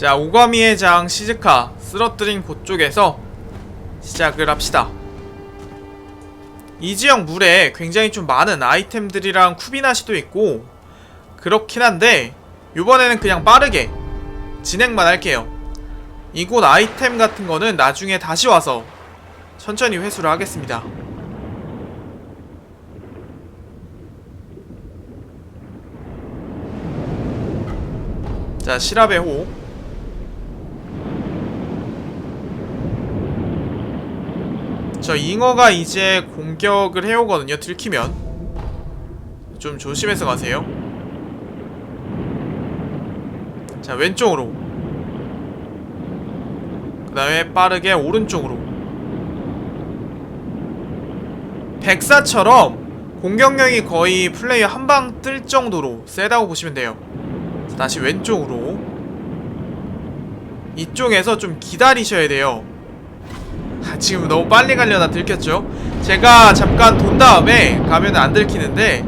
자 오가미의 장 시즈카 쓰러뜨린 곳 쪽에서 시작을 합시다. 이 지역 물에 굉장히 좀 많은 아이템들이랑 쿠비나시도 있고 그렇긴 한데 이번에는 그냥 빠르게 진행만 할게요. 이곳 아이템 같은 거는 나중에 다시 와서 천천히 회수를 하겠습니다. 자 시라베 호 저 잉어가 이제 공격을 해오거든요 들키면. 좀 조심해서 가세요. 자 왼쪽으로. 그 다음에 빠르게 오른쪽으로. 백사처럼 공격력이 거의 플레이어 한 방 뜰 정도로 세다고 보시면 돼요. 자, 다시 왼쪽으로. 이쪽에서 좀 기다리셔야 돼요. 아, 지금 너무 빨리 가려다 들켰죠? 제가 잠깐 돈 다음에 가면 안 들키는데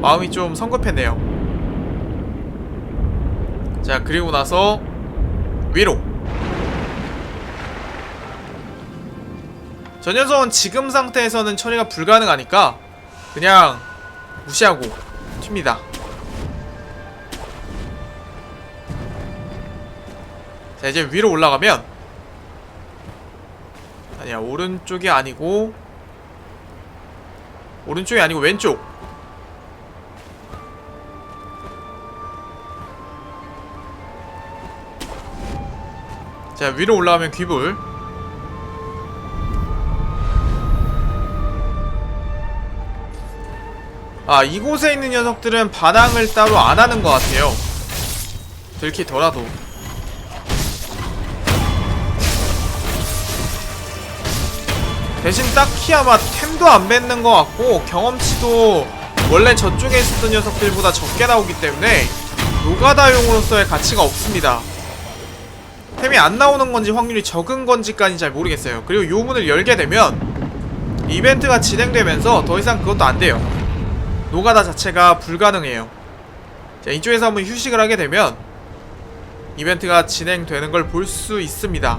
마음이 좀 성급했네요. 자 그리고 나서 위로. 저 녀석은 지금 상태에서는 처리가 불가능하니까 그냥 무시하고 튑니다. 자 이제 위로 올라가면 아니야 오른쪽이 아니고 오른쪽이 아니고 왼쪽. 자 위로 올라가면 귀불. 아 이곳에 있는 녀석들은 반항을 따로 안 하는 것 같아요. 들키더라도 대신 딱히 아마 템도 안 뱉는 것 같고 경험치도 원래 저쪽에 있었던 녀석들보다 적게 나오기 때문에 노가다용으로서의 가치가 없습니다. 템이 안 나오는 건지 확률이 적은 건지까지 잘 모르겠어요. 그리고 요 문을 열게 되면 이벤트가 진행되면서 더 이상 그것도 안 돼요. 노가다 자체가 불가능해요. 자 이쪽에서 한번 휴식을 하게 되면 이벤트가 진행되는 걸 볼 수 있습니다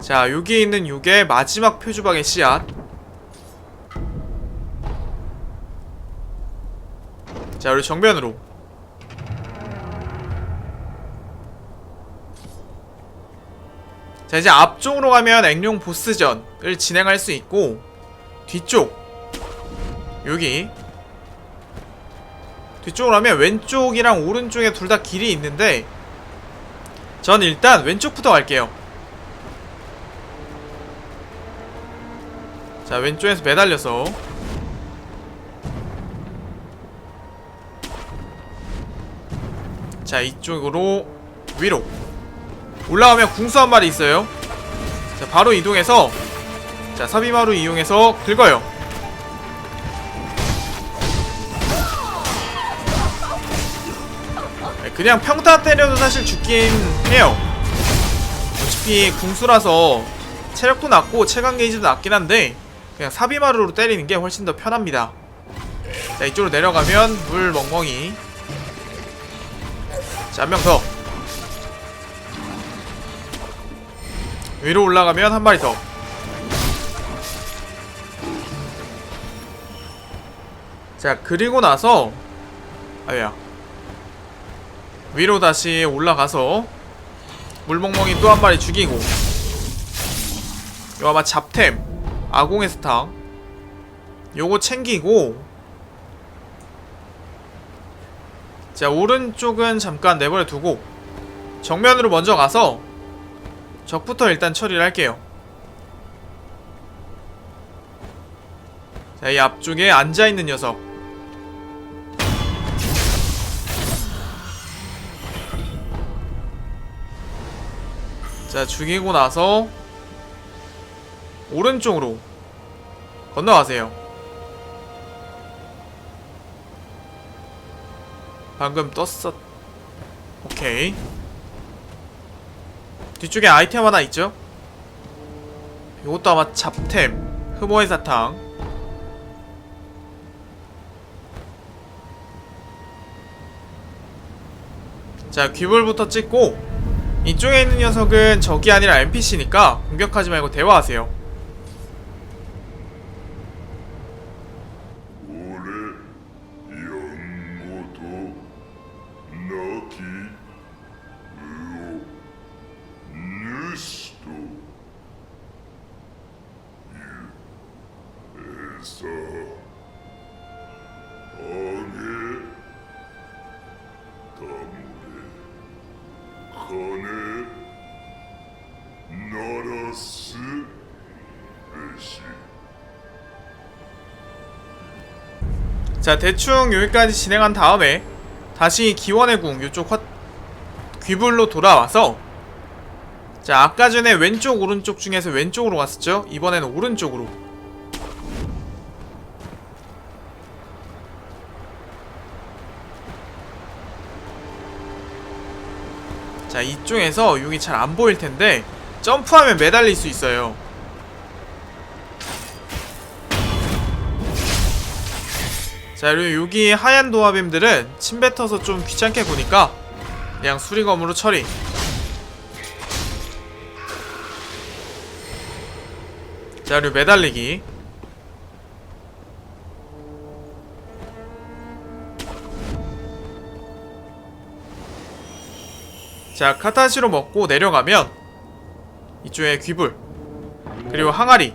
자 여기 있는 요게 마지막 표주박의 씨앗. 자 우리 정면으로. 자 이제 앞쪽으로 가면 액룡 보스전을 진행할 수 있고 뒤쪽 여기. 뒤쪽으로 하면 왼쪽이랑 오른쪽에 둘 다 길이 있는데 전 일단 왼쪽부터 갈게요 자 왼쪽에서 매달려서. 자 이쪽으로 위로. 올라가면 궁수 한 마리 있어요. 자 바로 이동해서 자 사비마루 이용해서 긁어요. 네, 그냥 평타 때려도 사실 죽긴 해요. 어차피 궁수라서 체력도 낮고 체감 게이지도 낮긴 한데 그냥 사비마루로 때리는 게 훨씬 더 편합니다. 자 이쪽으로 내려가면 물 멍멍이. 자 한 명 더. 위로 올라가면 한 마리 더. 자 그리고 나서 아야. 위로 다시 올라가서 물멍멍이 또 한 마리 죽이고. 이거 아마 잡템 아공의 스탕. 요거 챙기고. 자 오른쪽은 잠깐 내버려 두고 정면으로 먼저 가서 적부터 일단 처리를 할게요. 자, 이 앞쪽에 앉아있는 녀석. 자, 죽이고 나서 오른쪽으로 건너가세요. 방금 떴었. 오케이. 뒤쪽에 아이템 하나 있죠? 이것도 아마 잡템. 흠어의 사탕. 자, 귀불부터 찍고 이쪽에 있는 녀석은 적이 아니라 NPC니까 공격하지 말고 대화하세요. 자, 대충 여기까지 진행한 다음에 다시 기원의 궁 이쪽 화... 귀불로 돌아와서 자, 아까 전에 왼쪽 오른쪽 중에서 왼쪽으로 갔었죠? 이번에는 오른쪽으로. 자, 이쪽에서 여기 잘안 보일 텐데 점프하면 매달릴 수 있어요. 자 그리고 여기 하얀 도화뱀들은 침 뱉어서 좀 귀찮게 보니까 그냥 수리검으로 처리. 자 그리고 매달리기. 자 카타시로 먹고 내려가면 이쪽에 귀불 그리고 항아리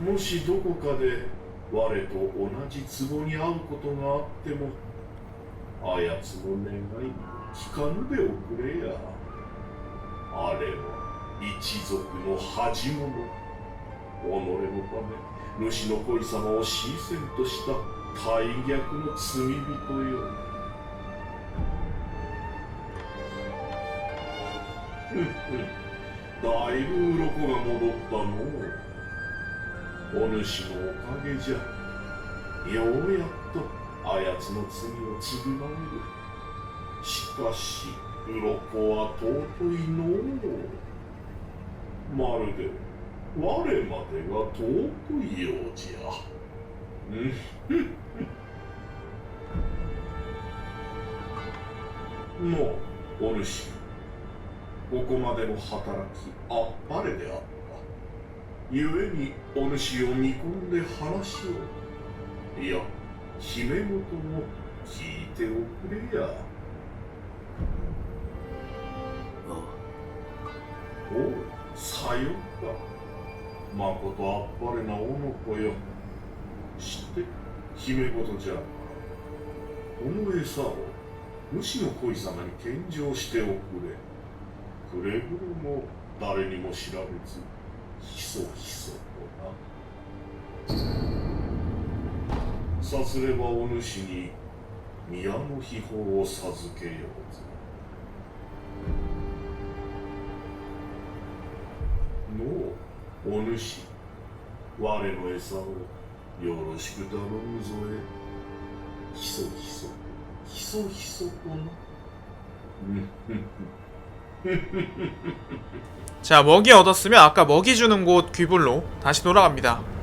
もしどこかで我と同じ壺に会うことがあってもあやつの願い聞かぬでおくれや。あれは一族の恥者己のため主の恋様を死線とした大逆の罪人よ。ふんふん。だいぶ鱗が戻ったのう。お主のおかげじゃ。ようやっとあやつの罪を償える。しかし鱗は尊いのう。まるで我までが尊いようじゃ。うん。のお主ここまでの働きあっぱれであった。故にお主を見込んで話を。いや姫事も聞いておくれや。おおさよか。まことあっぱれなおの子よ。知って姫事じゃ。この餌を主の恋様に献上しておくれ。くれぐれも誰にも知られず。ひそひそとなさすればお主に宮の秘宝を授けようぞのうお主我の餌をよろしく頼むぞえひそひそひそひそとなうんふん 자 먹이 얻었으면 아까 먹이 주는 곳 귀불로 다시 돌아갑니다.